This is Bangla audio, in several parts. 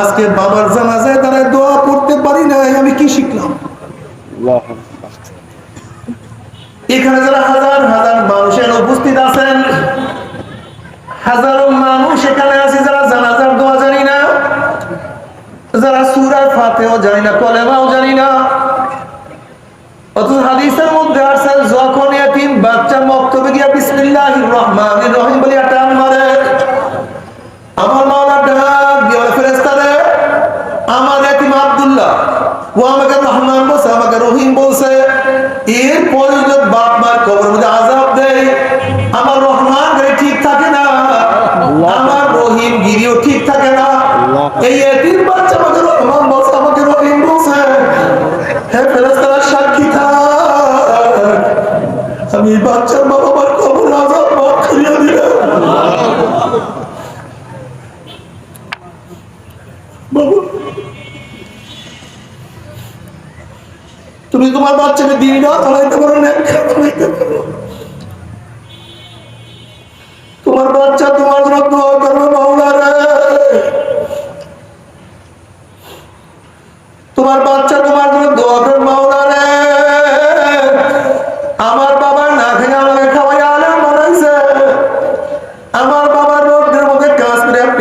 আজকে বাবার জানাজায় তারা দোয়া পড়তে পারি না আমি কি শিখলাম? এখানে যারা হাজার হাজার মানুষের উপস্থিত আছেন হাজারো মানুষ এখানে আছে যারা জানাজার দোয়া জানি না যারা সুরা ফাতেও জানি না কলেমাও জানি না অথচ হাদিসের এই এক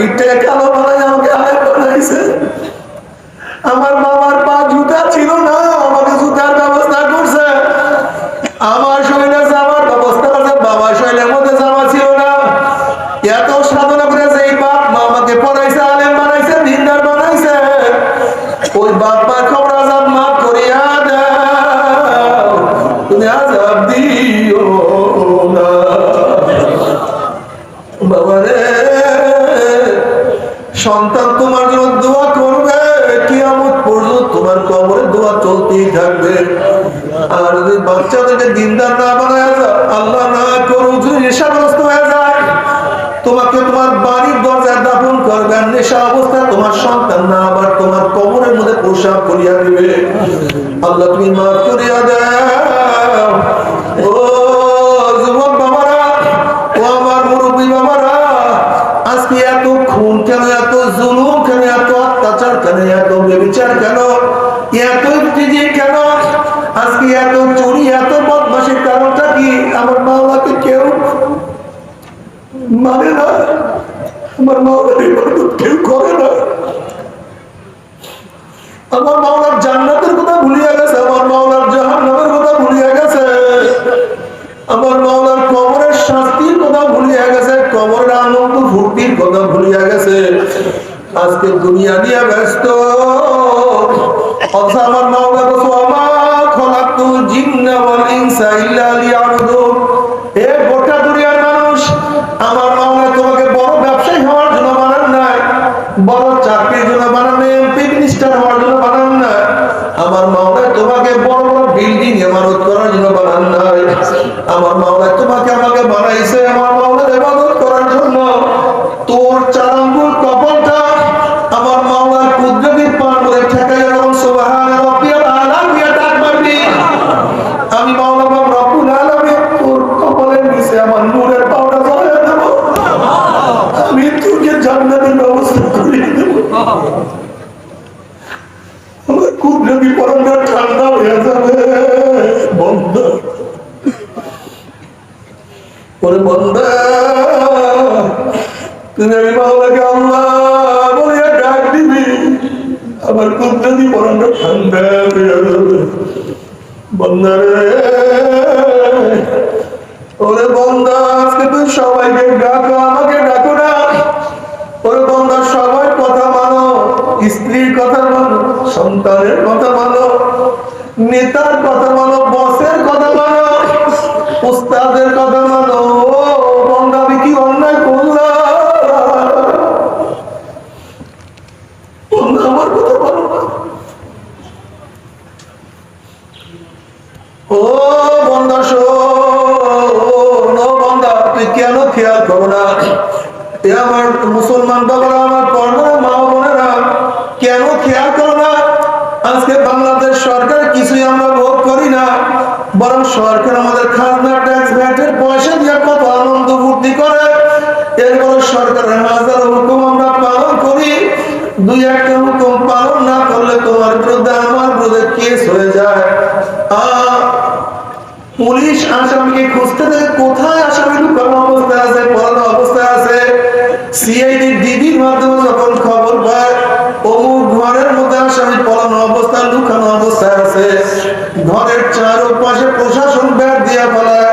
পিঠে কালো নেশাগ্রস্ত হয়ে যায়। তোমাকে তোমার বাড়ির দরজায় করবেন, নেশা অবস্থা তোমার সন্তান না, আবার তোমার কবরের মধ্যে করিয়া দিবে। আল্লাহ, তুমি মাফ করিয়া ও যুবক বাবারা, ও আমার মুরব্বী বাবারা, আজকে এত খুন কেন, এত জুলুম কেন, এত অত্যাচার কেন, এত বেবিচার কেন? মানে না। আমার মাওলার ইবাদত কেউ করে না। আমার মাওলার জান্নাতের কথা ভুলিয়া গেছে, আমার মাওলার জাহান্নামের কথা ভুলিয়া গেছে। আমার মাওলার কবরের শাস্তির কথা ভুলিয়া গেছে, কবরের আনন্দ ভক্তির কথা ভুলিয়া গেছে। আজকে দুনিয়া নিয়ে ব্যস্ত। অথচ আমার মাওলা বলছো আমা খলাকতুল জিন্না ওয়াল ইনসা ইল্লা লিয়াবুদু টিচার কথা মানো বসের কথা মানো উস্তাদের কথা মানো কেস হয়ে যায়। পুলিশ আসামিকে খুঁজতে দেয়, কোথায় আসামি লুকানো অবস্থায় আছে পড়ানো অবস্থায় আছে? সিআইডি ডিবির মাধ্যমে যখন খবর পায়, অমুক ঘরের মধ্যে আসামি পড়ানো অবস্থায়, লুকানো অবস্থায় আছে। ঘরের চারপাশে প্রশাসন ব্যাট দিয়া ফেলায়।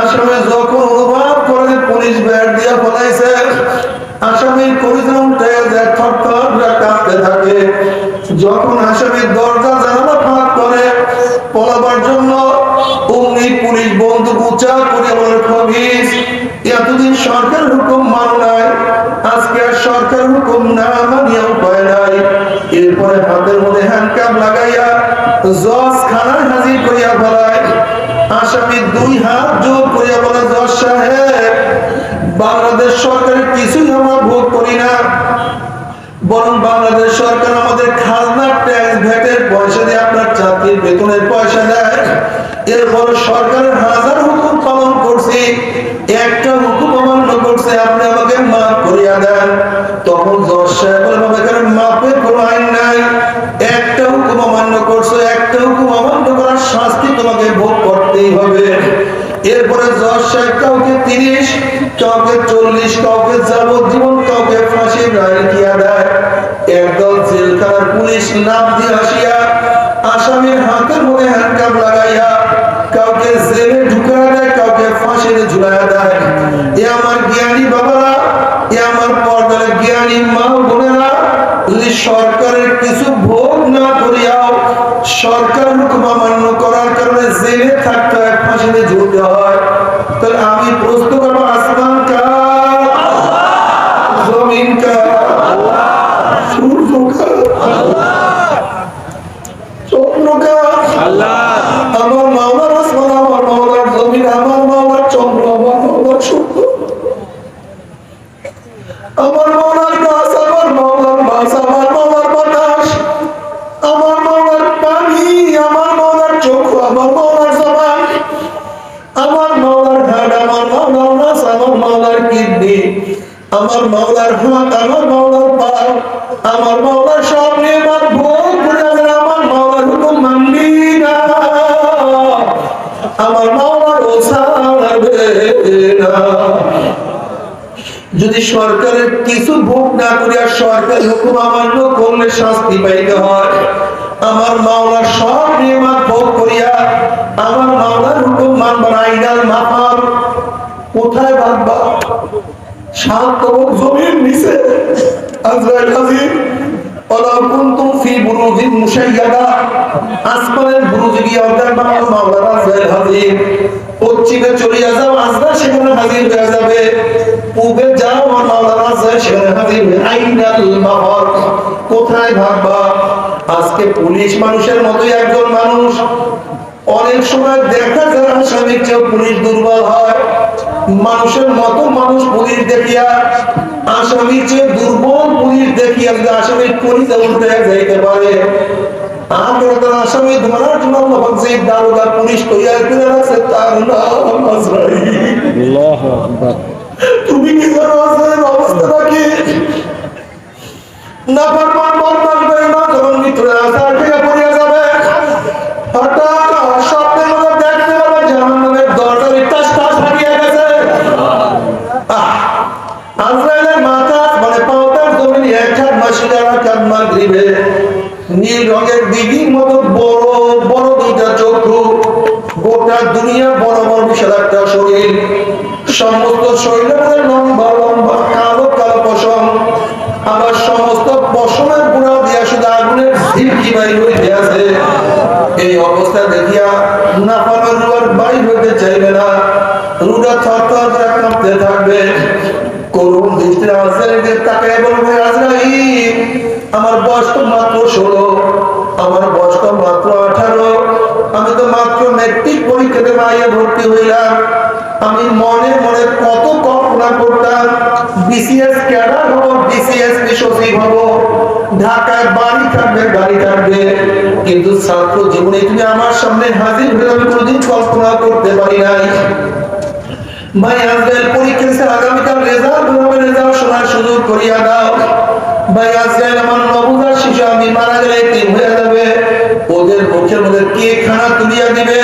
আসামি যখন অনুভব করে যে পুলিশ ব্যাট দিয়া ফেলাইছে, আসামি কাঁপতে থাকে। যখন আসামির দরজা করে পলাবার জন্য অমনি পুলিশ বন্দুক উঁচা করে বলে খবিস এতদিন সরকার হুকুম মানো নাই, আজকে আর সরকার হুকুম না মানিয়া উপায় নাই। এরপরে হাতের মধ্যে হ্যান্ডকাপ লাগাইয়া জজ খানায় হাজির করিয়া ফেলায়। আসামি দুই হাত জোর করিয়া বলে, জজ সাহেব, বাংলাদেশ সরকারের কিছুই আমরা ভোগ করি না। বরং বাংলাদেশ সরকার আমাদের খাজনা ট্যাক্স ভ্যাটের পয়সা দিয়ে আপনার চাকরির বেতনের পয়সা দেয়। এরপর সরকারের হাজার হুকুম পালন করছি, একটা হুকুম অমান্য করছে, আপনি আমাকে মাফ করিয়া দেন। তখন জজ সাহেব এখানে মাপের কোনো আইন নাই। একটা হুকুম অমান্য করছ, একটা হুকুম অমান্য করার শাস্তি তোমাকে ভোগ করতেই হবে। এরপরে জজ সাহেব, কাউকে তিরিশ, কাউকে চল্লিশ, কাউকে যাবজ্জীবন কাউকে ফাঁসির রায় দিয়া দেয়। একদল জেলখানার পুলিশ নাম দিয়ে আসিয়া আসামির হাতের মধ্যে হ্যান্ডকাপ লাগাইয়া কাউকে জেলে ঢুকায় দেয়, কাউকে ফাঁসির ঝুলাইয়া দেয়। এ আমার জ্ঞানী বাবারা, এ আমার পর্দার জ্ঞানী মা বোনেরা সরকারের কিছু ভোগ না করিয়াও সরকার হুকুম অমান্য করার কারণে জেলে থাকতে এক ফাঁসিতে ঝুলতে হয়। আমার মাওলার হাত, আমার মাওলার পা, আমার মাওলার সব নিয়মাত ভোগ করে আমার মাওলার হুকুম মানবি না। আমার মাওলার ওসাবে না। যদি সরকারের কিছু ভোগ না করিয়া সরকার হুকুম অমান্য করলে শাস্তি পাইতে হয়, আমার মাওলার সব নিয়মাত ভোগ করিয়া আমার মাওলার হুকুম মানবার আইনাল মাফার কোথায় হাজির পশ্চিমে চলিয়া যাও সেখানে হাজির হয়ে যাবে। পূবে যাও সেখানে হাজির কোথায় ভাববা? আজকে পুলিশ মানুষের মতোই একজন মানুষ। অনেক সময় দেখা যায় পুলিশ দুর্বল হয়। মানুষের মতো মানুষ পুলিশ দেখিয়া আসামির চেয়ে দুর্বল পুলিশ দেখিয়া যদি আসামির উল্টে যাইতে পারে আসামি ধরার জন্য আল্লাহ যে দারোগা পুলিশ রাখছে তার নাম আজরাইল। আল্লাহু আকবার। তুমি কি জানো আজরাইল অবস্থাটা কি না পারবার যখন আসার মাগরিবে, নীল রঙের দিঘির মতো বড় বড় দুইটা চক্ষু, গোটা দুনিয়া বড় বড় বিশাল একটা শরীর। সমস্ত শরীরের লম্বা লম্বা, কালো কালো পশম। আবার সমস্ত পশমের গুঁড়া দিয়া শুধু আগুনের ঝিলকি বাইর হইতে আছে। এই অবস্থা দেখিয়া মুনাফামের রুয়ার বাইর হইতে চাইবে না। রুডা থর থর কাঁপতে থাকবে। করুণ দৃষ্টিতে আজরাইলকে তাকায় বলবে আজরাইল আমার বয়স তো মাত্র ষোলো, আমার বয়স তো মাত্র আঠারো। আমি তো মাত্র মেট্রিক পরীক্ষাতে মাইয়ে ভর্তি হইলাম। আমি মনে মনে কত কল্পনা করতাম বিসিএস ক্যাডার হব বিসিএস সচিব হব, ঢাকায় বাড়ি থাকবে, গাড়ি থাকবে। কিন্তু ছাত্র জীবনে তুমি আমার সামনে হাজির হয়ে আমি কোনোদিন কল্পনা করতে পারি নাই। ভাই, আজকের পরীক্ষা আগামীকাল রেজাল্ট হবে রেজাল্ট শোনার সুযোগ করিয়া দাও। ভাই আজরাইল আমার নবুজার শিশু, আমি মারা গেলে এতিম হয়ে যাবে? ওদের মুখের মধ্যে কে খানা তুলিয়া দিবে?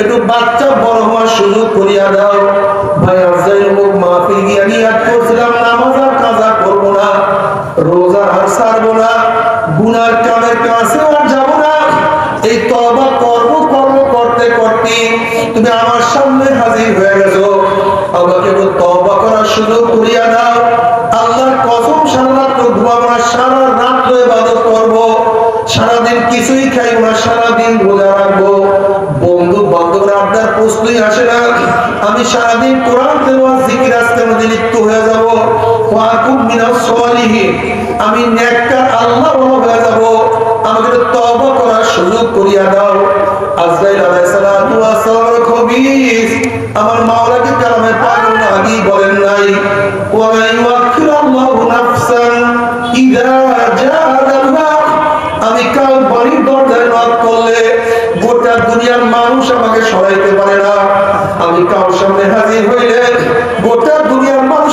একটু বাচ্চা বড় হওয়ার সুযোগ করিয়া দাও। ভাই আজরাইল মুখ মাহফিল গিয়া নিয়াত করছিলাম, নামাজ আর কাজা করব না, রোজা আর ছাড়বো না, গুনার কামের কাছে আর যাব না। এই তবা কর্ম কর্ম করতে করতে, তুমি আমার সামনে হাজির হয়ে গেছো। করার সুযোগ করিয়া দাও। আল্লাহর কসম, সারা ঘুমাবো না, সারা ইবাদত করব। কিছুই খাইবো না রোজা বন্ধু বান্ধবরা আপনার প্রশ্নই আসে না। আমি সারাদিন কোরআন তেলাওয়াত, জিকির মধ্যে লিপ্ত হয়ে যাব? ওয়াকুম মিনাস সালিহিন। আমি নেককার, আল্লাহ হয়ে যাব। আমাকে তওবা করার সুযোগ করিয়া দাও। আমার মাওলাকে কালামে পাগল নাকি বলেন নাই ওয়া ইউআখিরুল্লাহু নাফসান ইযা জাআ আমি কাল বাড়ির দরজায় নক করলে গোটা দুনিয়ার মানুষ আমাকে সরাইতে পারে না। আমি কাল সামনে হাজির হইলে গোটা দুনিয়ার মানুষ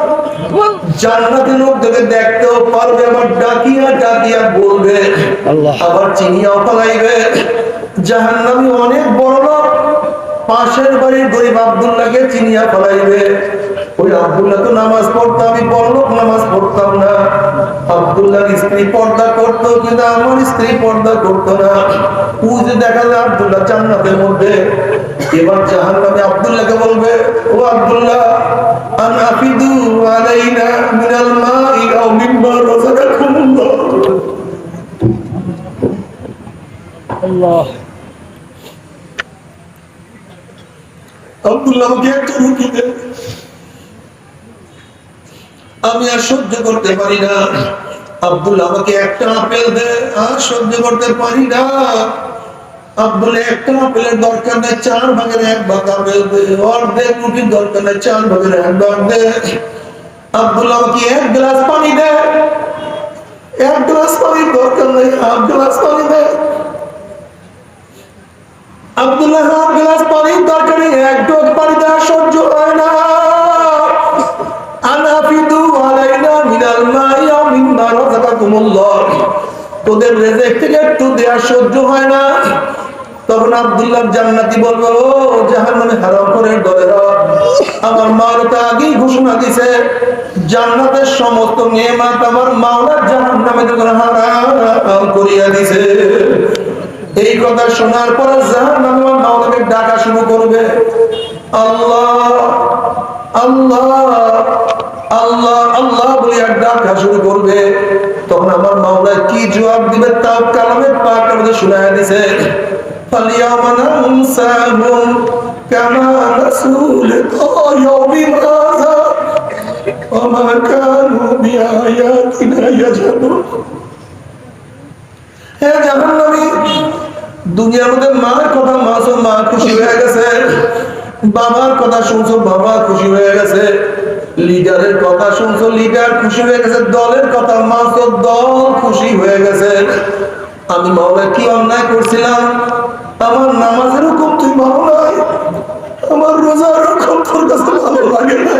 জান্নাতের লোকদেরকে দেখতেও পারবে আবার ডাকিয়া ডাকিয়া বলবে আবার চিনিয়াও পালাইবে। জাহান্নামী অনেক বড় লোক পাশের বাড়ির গরিব আব্দুল্লাহকে চিনিয়া পালাইবে। ওই আব্দুল্লাহ তো নামাজ পড়তো আমি নামাজ পড়তাম না। আব্দুল্লাহর স্ত্রী পর্দা করতো কিন্তু আমার স্ত্রী পর্দা করতো না। উজে দেখা যায় আব্দুল্লাহ জান্নাতের মধ্যে। এবার জাহান্নামে আব্দুল্লাহকে বলবে ও আব্দুল্লাহ আন আফিদু আলাইনা আমি আর সহ্য করতে পারি না। আব্দুল্লাহ আমাকে একটা আপেল দে। আর সহ্য করতে পারি না। আব্দুল্লাহ একটা আপেলের দরকার নেই, চার ভাগের এক ভাগ আপেল দে। অর্ধেক রুটির দরকার নেই, চার ভাগের এক ভাগ দে। আমাকে এক গ্লাস পানি দে এক গ্লাস পানির দরকার নেই হাফ গ্লাস পানি দে আব্দুল্লাহ হাফ গ্লাস এক ডোক পানি দেওয়া সহ্য হয় না। থেকে একটু দেয়া সহ্য হয় না। তখন আব্দুল্লাহ জান্নাতি বলবে ও জাহান্নামে হারাম করে দলেরা আমার মাওলা আগেই ঘোষণা দিছে, জান্নাতের সমস্ত নিয়ামত আমার মাওলা জাহান্নামে যখন হারাম করিয়া দিছে। এই কথা শোনার পরে জাহান্নাম আমার মাওলাকে ডাকা শুরু করবে। আল্লাহ আল্লাহ আল্লাহ আল্লাহ বলে এক ডাকা শুরু করবে। তখন আমার মাওলা কি জবাব দিবে? তাও কালামে পাক আমাদের শোনায় দিছে। فاليوم ننساهم كما نسوا لقاء يوم هذا وما كانوا بآياتنا يجحدون হে জাহান্নামী দুনিয়ার মধ্যে মার কথা মাসো মা খুশি হয়ে গেছে বাবার কথা শুনছো বাবা খুশি হয়ে গেছে লিডারের কথা শুনছো লিডার খুশি হয়ে গেছে দলের কথা মাসো দল খুশি হয়ে গেছে আমি মাওলা কি অন্যায় করছিলাম? আমার নামাজের হুকুম তুই মানো নাই। আমার রোজা রকম তোর কাছে ভালো লাগে না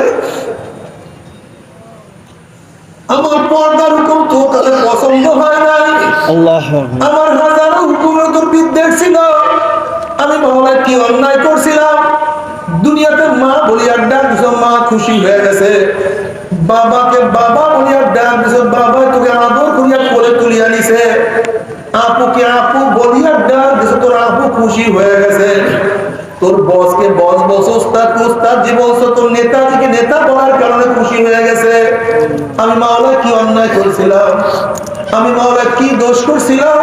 আমার পর্দার হুকুম তোর কাছে পছন্দ হয় নাই। আল্লাহ আমার হাজারো হুকুমের তোর বিদ্বেষ ছিল আমি মাওলা কি অন্যায় করছিলাম? দুনিয়াতে মা বলিয়ার ডাক মা খুশি হয়ে গেছে। বাবাকে বাবা বলিয়ার ডাক বাবা তোকে আদর করিয়া কোলে তুলিয়া নিছে আপুকে আপু বলিয়ার ডাক দিছ তোর আপু খুশি হয়ে গেছে। তোর বসকে বস বস উস্তাদ উস্তাদ যে বলছো, তোর নেতাজিকে নেতা বলার কারণে খুশি হয়ে গেছে। আমি মাওলা কি অন্যায় করেছিলাম? আমি মাওলা কি দোষ করছিলাম?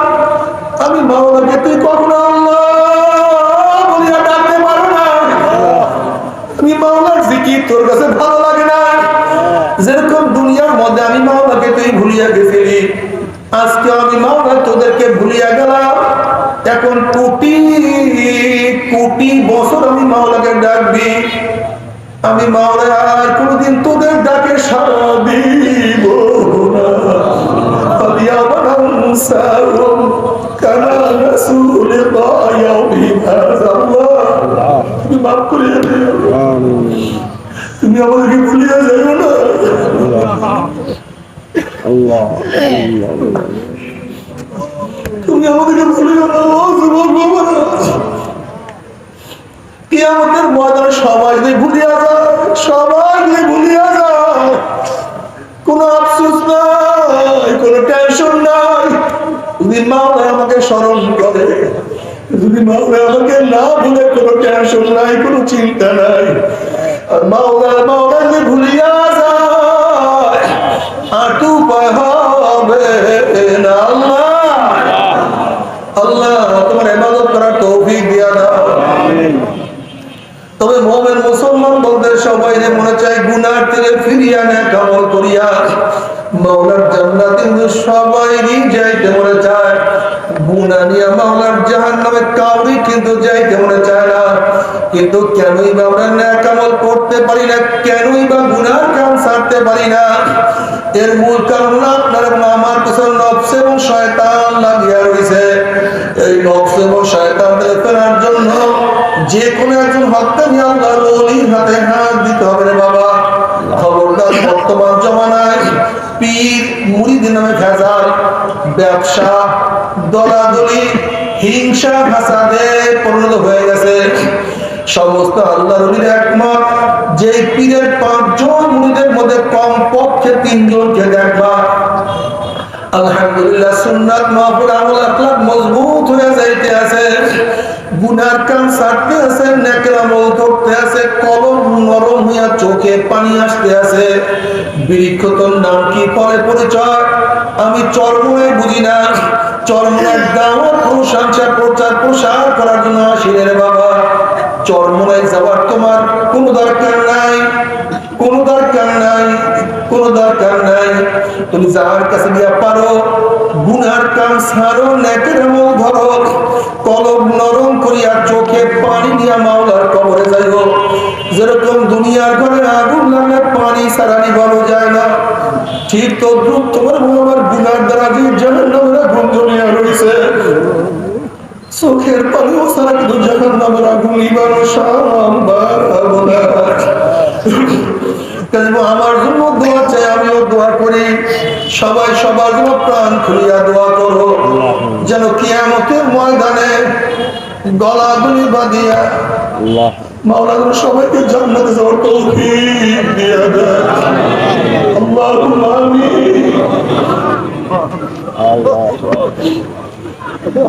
আমি মাওলাকে তুই কখনো আল্লাহ বলিয়া ডাকতে পারো না। আমি মাওলার জিকির তোর কাছে ভালো লাগে না। যেরকম দুনিয়ার মধ্যে আমি মাওলাকে তুই ভুলিয়া গেছিলি আজকে আমি মাওলা তোদেরকে ভুলিয়া গেলাম। এখন কোটি কোটি বছর আমি মাওলাকে ডাকবি। আমি মাওলায় আর কোনদিন তোদের ডাকে সারা দিব তুমি তুমি আমাদেরকে ভুলিয়ে না। আমাদেরকে বাবারা কিয়ামতের ময়দানে সবাই যদি ভুলিয়া যায়, সবাই যদি ভুলিয়া যায়, কোনো আফসোস নাই টেনশন নাই। যদি মাওলা আমাকে স্মরণ করে, যদি মাওলা আমাকে না ভুলে কোনো টেনশন নাই, কোনো চিন্তা নাই। আর মাওলা মাওলা যদি ভুলিয়া সবাই মনে চায় গুনার থেকে ফিরিয়া না কামল করিয়া। মাওলার জান্নাত কিন্তু সবাইরই যাইতে মনে চায়, গুনা নিয়ে মাওলার জাহান কাউরি কিন্তু যাইতে মনে চায় না। কিন্তু কেনই বা আমরা ন্যাক আমল করতে পারি না, কেনই বা গুনার কাম ছাড়তে পারি না। এর মূল কারণ আপনার আমার পিছনে নফস এবং শয়তান। লাগিয়া রয়েছে। এই নফস এবং ফেরার জন্য যে কোনো একজন হত্যানি আল্লাহর ওলির হাতে হাত দিতে হবে রে বাবা। খবরদার বর্তমান জমানায় পীর মুরিদ নামে ভেজাল, ব্যবসা, দলাদলি, হিংসা, ফাসাদে পরিণত হয়ে গেছে। সমস্ত আল্লাহর ওলির একমত যে পীরের পাঁচজন মুরিদের মধ্যে কম পক্ষে তিনজনকে দেখবা আলহামদুলিল্লাহ, সুন্নাত মাহফিল আমল আখলাক মজবুত হয়ে যাইতে আছে। গুনার কাম ছাড়তে আছে, নেকের আমল করতে আছে, কলম নরম হইয়া চোখে পানি আসতে আছে। বৃক্ষতন নাম কি ফলে পরিচয়? আমি চরমনে বুঝি না। চরমনের দাওয়াত প্রশংসা প্রচার প্রসার করার জন্য আসি রে বাবা। চরমনায় যাওয়ার তোমার কোনো দরকার নাই, কোনো দরকার নাই। কোনো দরকার নাই। তুমি যার কাছে গিয়া পারো, গুনার কাম ছাড়ো, নেকের আমল ধরো, কলম নরম করিয়া চোখে পানি দিয়া মাওলার কবরে যাইও। যেরকম দুনিয়ার ঘরে আগুন লাগলে পানি ছাড়া নিভানো যায় না। ঠিক তো দ্রুপ তোমার আমার গুনার দ্বারা যে জানেন না ওরা জমিয়া রয়েছে চোখের পানিও ছাড়া কিন্তু জাহান নামের আগুন নিবানো সম্ভব না। আমার দোয়া করি সবাই সবার জন্য প্রাণ খুলিয়া দোয়া করো। যেন কিয়ামতের ময়দানে গলা গুলি বাঁধিয়া আল্লাহ। মাওলা যেন সবাইকে জান্নাতে যাওয়ার তৌফিক দিয়া দেয়। আল্লাহুম্মা আমিন। আল্লাহ।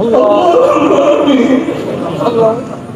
আল্লাহুম্মা আমিন।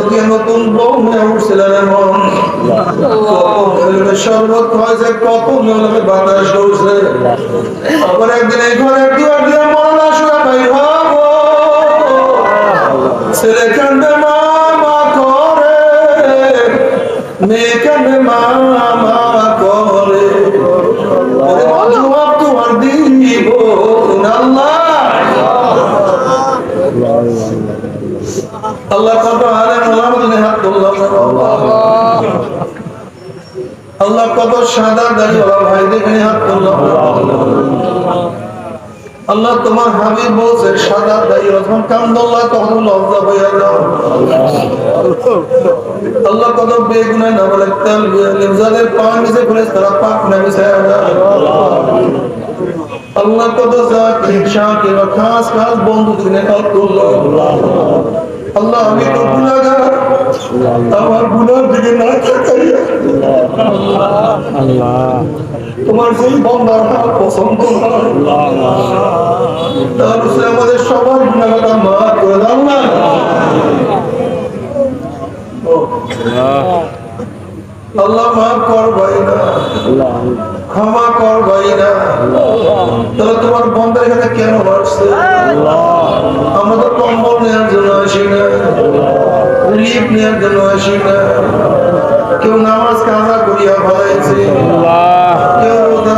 দিয়ে নতুন বউ হয়ে উঠছিলেন মন শরবত হয়েছে কত আল্লাহ? আল্লাহ আল্লাহ কত সাদা দাড়ি ওলা ভাই দেখে হাত তুললাম আল্লাহ তোমার হাবিব বলছে, সাদা দাড়ি যখন কান্দল্লাহ তখন লজ্জা হইয়া যাও। আল্লাহ কত বেগুনায় না বলে, তেল যাদের পা মিশে করে তারা পাক না আল্লাহ কত শাকির ও খাস খাস বন্ধু দিনে করল আল্লাহ আমি তো গুনাহগার আমার গুনার দিকে না আল্লাহ তোমার সেই বন্দার হাত পছন্দ সে আমাদের সবার গুনাহগার মাফ করে দাও না। আল্লাহ মাফ কর ভাই না। ক্ষমা কর ভাই না। তাহলে তোমার বন্দার এখানে কেন আসছে? আমরা আসি না কেউ নামাজ কাজা করিয়া ফলাইছে। কেউ রোজা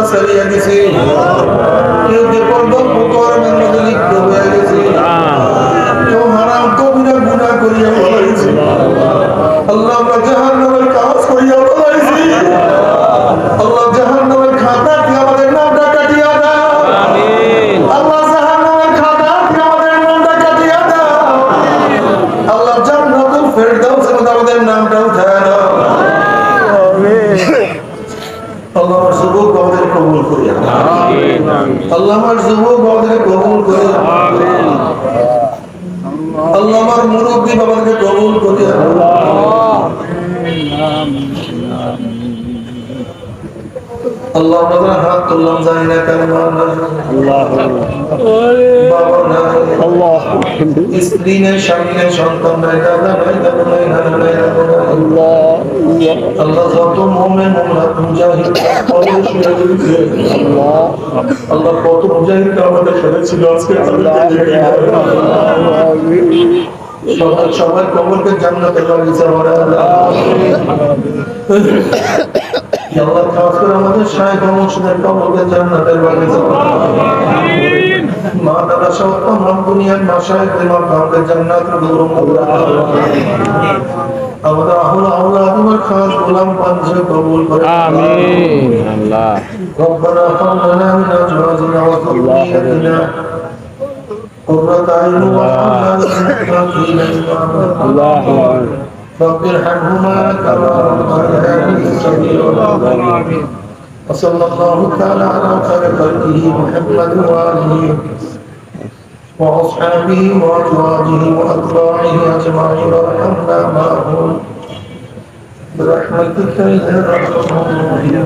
আল্লাহ আমরা হাত তুললাম জানি না কেন আল্লাহ বাবা নাই আল্লাহ স্ত্রী নেই স্বামী নেই সন্তান নাই দাদা নাই দাদা নাই। নানা নাই আল্লাহ আল্লাহ যত মোমেন মুজাহিদ আল্লাহ কত মুজাহিদ আমাদের সাথে ছিল আজকে সবাই কবরকে জান্নাতের বাগিচা ভরা আল্লাহ আল্লাহ খাস করে আমাদের শাহেখ মুর্শিদের কবরকে জান্নাতের বাগিচা ভরা মা দাদা সহ তমাম দুনিয়ার মা শাহেখদের মা কাউকে জান্নাতের গৌরব কবরা আমাদের আহুল আহুল তোমার খাস গোলাম পাঞ্জে কবুল করে আমিন আল্লাহ ربنا هب لنا من ازواجنا وذريتنا قرة اعين واجعلنا للمتقين اماما আল্লাহ رب ارحمهما كما ربياني وصلى الله تعالى على خير خلقه محمد وآله وأصحابه وأزواجه وأتباعه أجمعين وارحمنا معهم. برحمتك يا أرحم الراحمين.